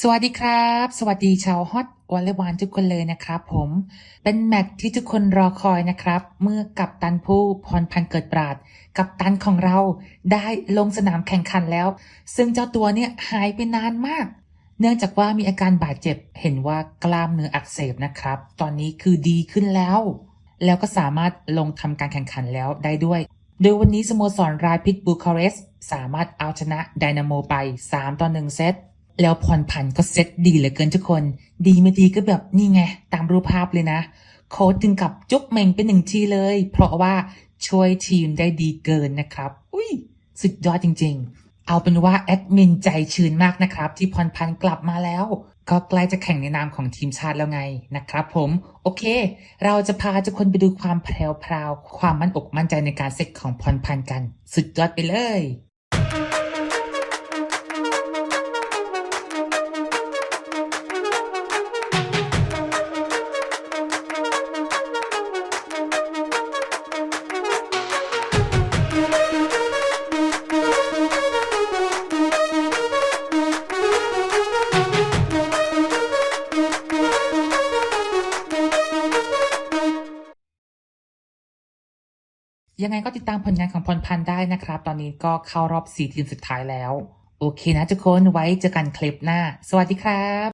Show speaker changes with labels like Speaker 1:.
Speaker 1: สวัสดีครับ สวัสดีชาวฮอตวอลเลย์บอลทุกคนเลยนะครับผมเป็นแมตช์ที่ทุกคนรอคอยนะครับ เมื่อกับตันผู้พรพันเกิดปราด กับตันของเราได้ลงสนามแข่งขันแล้ว ซึ่งเจ้าตัวเนี่ยหายไปนานมาก เนื่องจากว่ามีอาการบาดเจ็บเห็นว่ากล้ามเนื้ออักเสบนะครับ ตอนนี้คือดีขึ้นแล้ว แล้วก็สามารถลงทำการแข่งขันแล้วได้ด้วย โดยวันนี้สโมสรรายพิษบูคาเรสสามารถเอาชนะไดนาโมไป 3 ต่อ 1 เซต แล้วพรพันก็เซตดีเหลือเกินทุกคน ดีไม่ดีก็แบบนี่ไง ตามรูปภาพเลยนะ โค้ชถึงกับจุ๊บเม่งเป็นหนึ่งทีเลย เพราะว่าช่วยทีมได้ดีเกินนะครับ อุ้ยสุดยอดจริง ๆ เอาเป็นว่าแอดมินใจชื้นมากนะครับ ที่พรพันกลับมาแล้ว ก็ใกล้จะแข่งในนามของทีมชาติแล้วไงนะครับผม โอเค เราจะพาทุกคนไปดูความแพรวๆความมั่นอกมั่นใจในการเซตของพรพันกัน สุดยอดไปเลย ยังไงก็ติดตามผลงานของพรพันธ์ได้นะครับ ตอนนี้ก็เข้ารอบ 4 ทีมสุดท้ายแล้ว โอเคนะทุกคนไว้เจอกันคลิปหน้า สวัสดีครับ